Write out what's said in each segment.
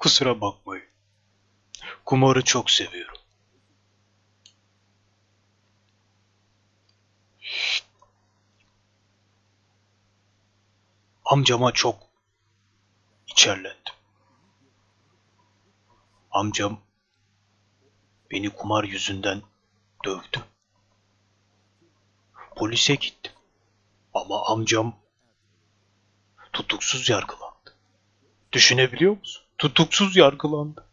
Kusura bakmayın. Kumarı çok seviyorum. Amcama çok içerlendim. Amcam beni kumar yüzünden dövdü. Polise gittim. Ama amcam tutuksuz yargılandı. Düşünebiliyor musun? Tutuksuz yargılandı.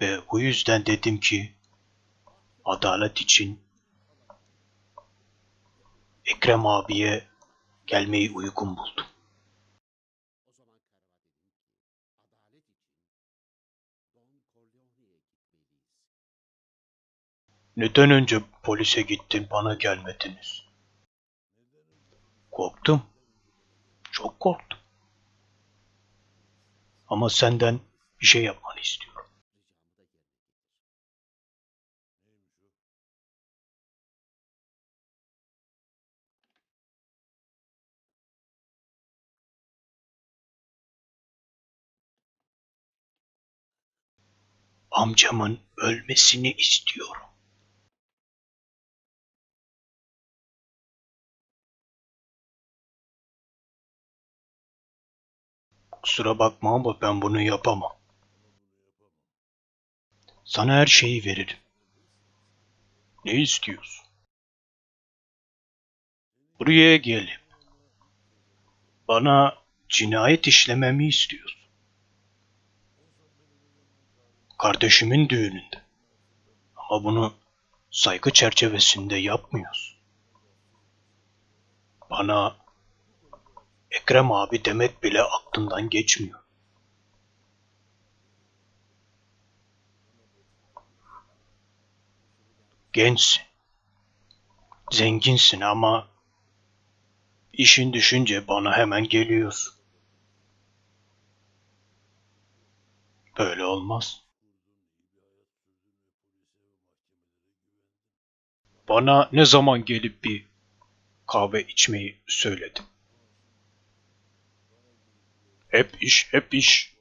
Ve o yüzden dedim ki adalet için Ekrem abiye gelmeyi uygun buldum. Neden önce polise gittin bana gelmediniz? Korktum. Çok korktum. Ama senden bir şey yapmanı istiyorum. Amcamın ölmesini istiyorum. Kusura bakma ama ben bunu yapamam. Sana her şeyi veririm. Ne istiyorsun? Buraya gelip bana cinayet işlememi istiyorsun. Kardeşimin düğününde. Ama bunu saygı çerçevesinde yapmıyorsun. Bana Ekrem abi demek bile aklından geçmiyor. Gençsin. Zenginsin ama işin düşünce bana hemen geliyorsun. Böyle olmaz. Bana ne zaman gelip bir kahve içmeyi söyledin? Hep iş, hep iş.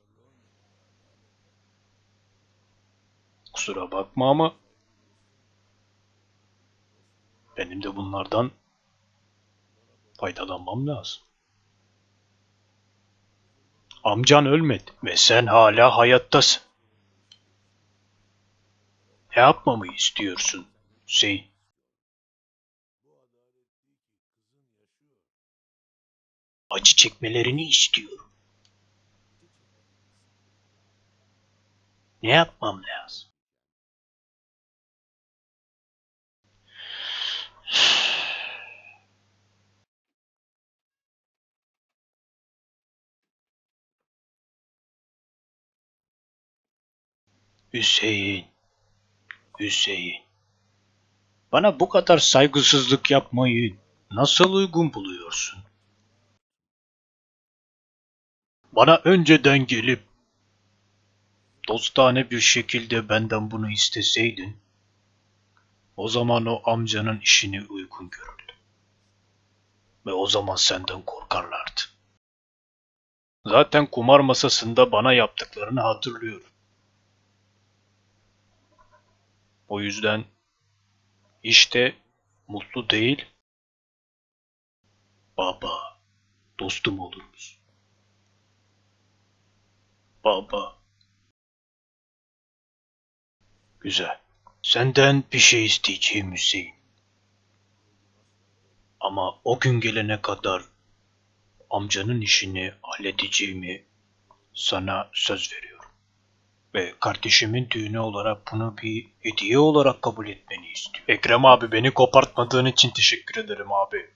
Kusura bakma ama benim de bunlardan faydalanmam lazım. Amcan ölmedi ve sen hala hayattasın. Ne yapmamı istiyorsun Hüseyin? Acı çekmelerini istiyorum. Ne yapmam lazım? Hüseyin, Hüseyin. Bana bu kadar saygısızlık yapmayı nasıl uygun buluyorsun? Bana önceden gelip dostane bir şekilde benden bunu isteseydin, o zaman o amcanın işini uygun görürdüm. Ve o zaman senden korkarlardı. Zaten kumar masasında bana yaptıklarını hatırlıyorum. O yüzden işte mutlu değil, baba, dostum olur musun? Baba. Güzel. Senden bir şey isteyeceğim Hüseyin. Ama o gün gelene kadar amcanın işini halledeceğimi sana söz veriyorum. Ve kardeşimin düğünü olarak bunu bir hediye olarak kabul etmeni istiyorum. Ekrem abi beni kopartmadığın için teşekkür ederim abi.